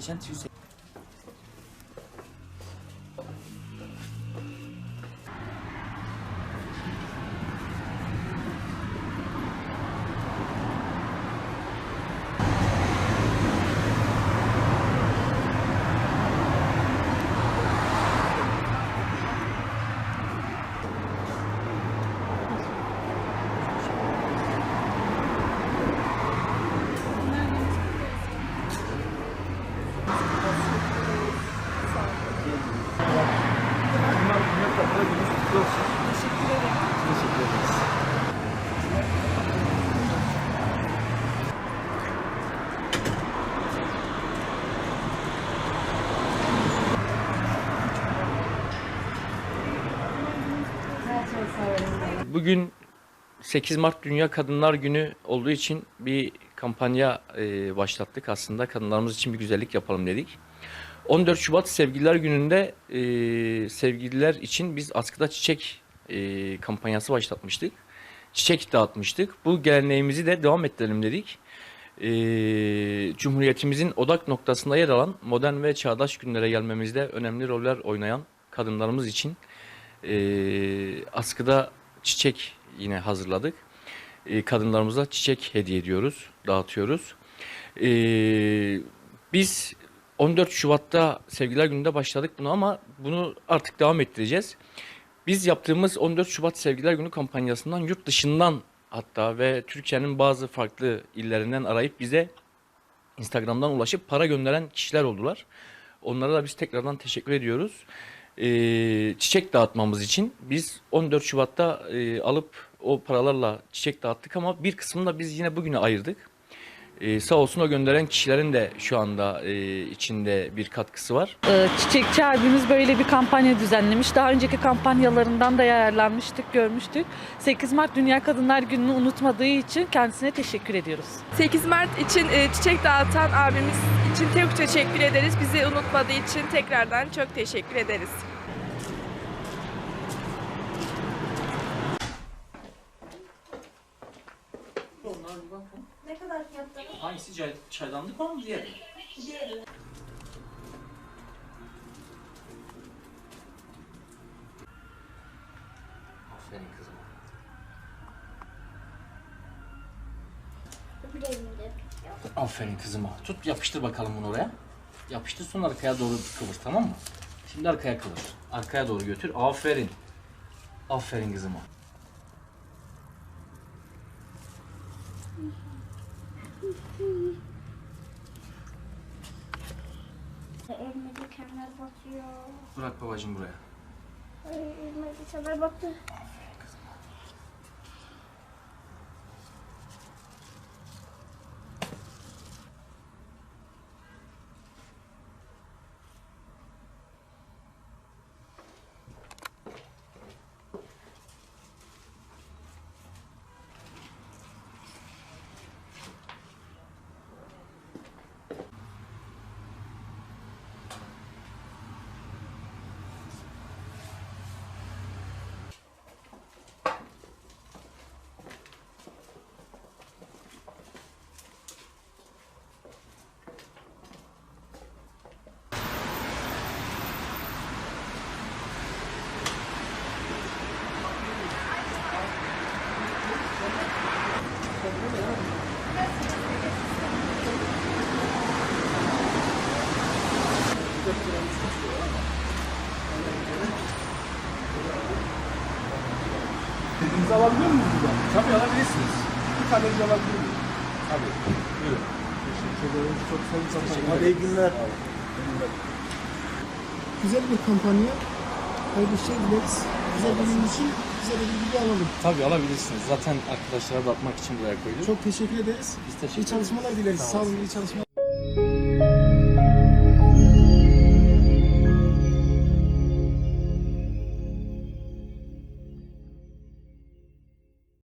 先去。Geçen Twitter Bugün 8 Mart Dünya Kadınlar Günü olduğu için bir kampanya e, başlattık. Aslında kadınlarımız için bir güzellik yapalım dedik. 14 Şubat Sevgililer Günü'nde e, sevgililer için biz askıda çiçek e, kampanyası başlatmıştık. Çiçek dağıtmıştık. Bu geleneğimizi de devam ettirelim dedik. E, Cumhuriyetimizin odak noktasında yer alan modern ve çağdaş günlere gelmemizde önemli roller oynayan kadınlarımız için e, askıda çiçek yine hazırladık. E, kadınlarımıza çiçek hediye ediyoruz, dağıtıyoruz. E, biz 14 Şubat'ta Sevgililer Günü'nde başladık bunu ama bunu artık devam ettireceğiz. Biz yaptığımız 14 Şubat Sevgililer Günü kampanyasından yurt dışından hatta ve Türkiye'nin bazı farklı illerinden arayıp bize Instagram'dan ulaşıp para gönderen kişiler oldular. Onlara da biz tekrardan teşekkür ediyoruz. Ee, çiçek dağıtmamız için biz 14 Şubat'ta e, alıp o paralarla çiçek dağıttık ama bir kısmını da biz yine bugüne ayırdık. Ee, sağ olsun o gönderen kişilerin de şu anda e, içinde bir katkısı var. Ee, Çiçekçi abimiz böyle bir kampanya düzenlemiş. Daha önceki kampanyalarından da yararlanmıştık, görmüştük. 8 Mart Dünya Kadınlar Günü'nü unutmadığı için kendisine teşekkür ediyoruz. 8 Mart için e, çiçek dağıtan abimiz için çok teşekkür ederiz. Bizi unutmadığı için tekrardan çok teşekkür ederiz. Ne kadar fiyatları? hangisi çay, çaydanlık var mı diğer? Aferin kızım. Bir elimde tutuyor. Aferin kızıma. Tut yapıştır bakalım bunu oraya. Yapıştır sonra arkaya doğru kıvır tamam mı? Şimdi arkaya kıvır. Arkaya doğru götür. Aferin. Aferin kızıma. Elime dikenler batıyor. Bırak babacığım buraya. Ay, elime dikenler battı. Alabiliyor muyuz buradan? Tabii alabilirsiniz. Bir bizi alabiliyor muyuz? Tabii. Buyurun. Teşekkür ederim. Çok sağ olun. Teşekkür Hadi iyi günler. Güzel bir kampanya. Hayırlı şey dileriz. Güzel bir gün için güzel bir bilgi alalım. Tabii alabilirsiniz. Zaten arkadaşlara dağıtmak için buraya koyduk. Çok teşekkür ederiz. Biz teşekkür İyi çalışmalar dileriz. Sağ olun. iyi çalışmalar.